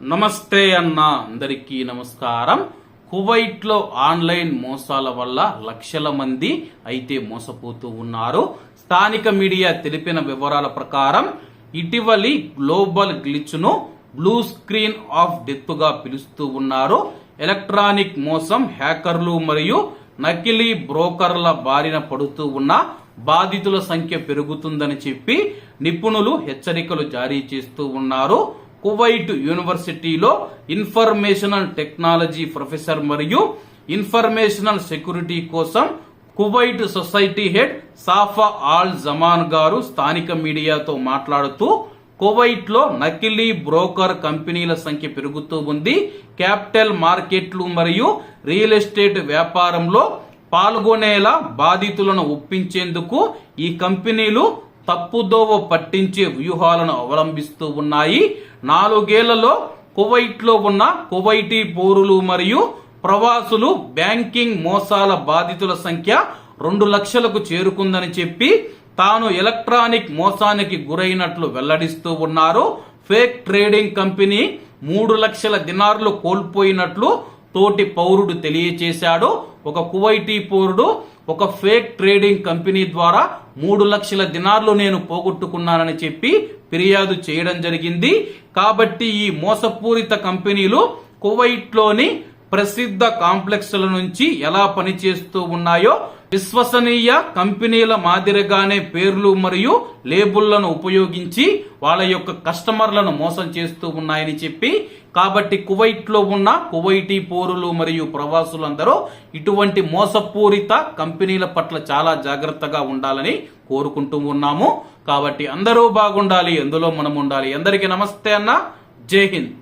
నమస్తే అన్న అందరికీ నమస్కారం. కువైట్లో ఆన్లైన్ మోసాల వల్ల లక్షల మంది అయితే మోసపోతూ ఉన్నారు. స్థానిక మీడియా తెలిపిన వివరాల ప్రకారం ఇటీవలి గ్లోబల్ గ్లిచ్ను బ్లూ స్క్రీన్ ఆఫ్ డెత్గా పిలుస్తూ ఉన్నారు. ఎలక్ట్రానిక్ మోసం హ్యాకర్లు మరియు నకిలీ బ్రోకర్ల బారిన పడుతూ ఉన్న బాధితుల సంఖ్య పెరుగుతుందని చెప్పి నిపుణులు హెచ్చరికలు జారీ చేస్తూ ఉన్నారు. కువైట్ యూనివర్సిటీలో ఇన్ఫర్మేషనల్ టెక్నాలజీ ప్రొఫెసర్ మరియు ఇన్ఫర్మేషనల్ సెక్యూరిటీ కోసం Kuwait society head Safa Al Zaman గారు స్థానిక మీడియాతో మాట్లాడుతూ కువైట్లో నకిలీ బ్రోకర్ కంపెనీల సంఖ్య పెరుగుతూ ఉంది. క్యాపిటల్ మార్కెట్లు మరియు రియల్ ఎస్టేట్ వ్యాపారంలో పాల్గొనేలా బాధితులను ఒప్పించేందుకు ఈ కంపెనీలు తప్పుదోవ పట్టించే వ్యూహాలను అవలంబిస్తూ ఉన్నాయి. నాలుగేళ్ళలో కువైట్లో ఉన్న కువైటీ పౌరులు మరియు ప్రవాసులు బ్యాంకింగ్ మోసాల బాధితుల సంఖ్య రెండు లక్షలకు చేరుకుందని చెప్పి తాను ఎలక్ట్రానిక్ మోసానికి గురైనట్లు వెల్లడిస్తూ ఉన్నారు. ఫేక్ ట్రేడింగ్ కంపెనీ మూడు లక్షల దినార్లు కోల్పోయినట్లు తోటి పౌరుడు తెలియచేశాడు. ఒక కువైటీ పౌరుడు ఒక ఫేక్ ట్రేడింగ్ కంపెనీ ద్వారా మూడు లక్షల దినార్లు నేను పోగొట్టుకున్నానని చెప్పి ఫిర్యాదు చేయడం జరిగింది. కాబట్టి ఈ మోసపూరిత కంపెనీలు కువైట్లోని ప్రసిద్ధ కాంప్లెక్స్ల నుంచి ఎలా పనిచేస్తూ ఉన్నాయో విశ్వసనీయ కంపెనీల మాదిరిగానే పేర్లు మరియు లేబుళ్ళను ఉపయోగించి వాళ్ళ యొక్క కస్టమర్లను మోసం చేస్తూ ఉన్నాయని చెప్పి కాబట్టి కువైట్లో ఉన్న కువైటీ పౌరులు మరియు ప్రవాసులందరూ ఇటువంటి మోసపూరిత కంపెనీల పట్ల చాలా జాగ్రత్తగా ఉండాలని కోరుకుంటూ ఉన్నాము. కాబట్టి అందరూ బాగుండాలి ఎందులో మనం ఉండాలి అందరికీ నమస్తే అన్న. జై హింద్.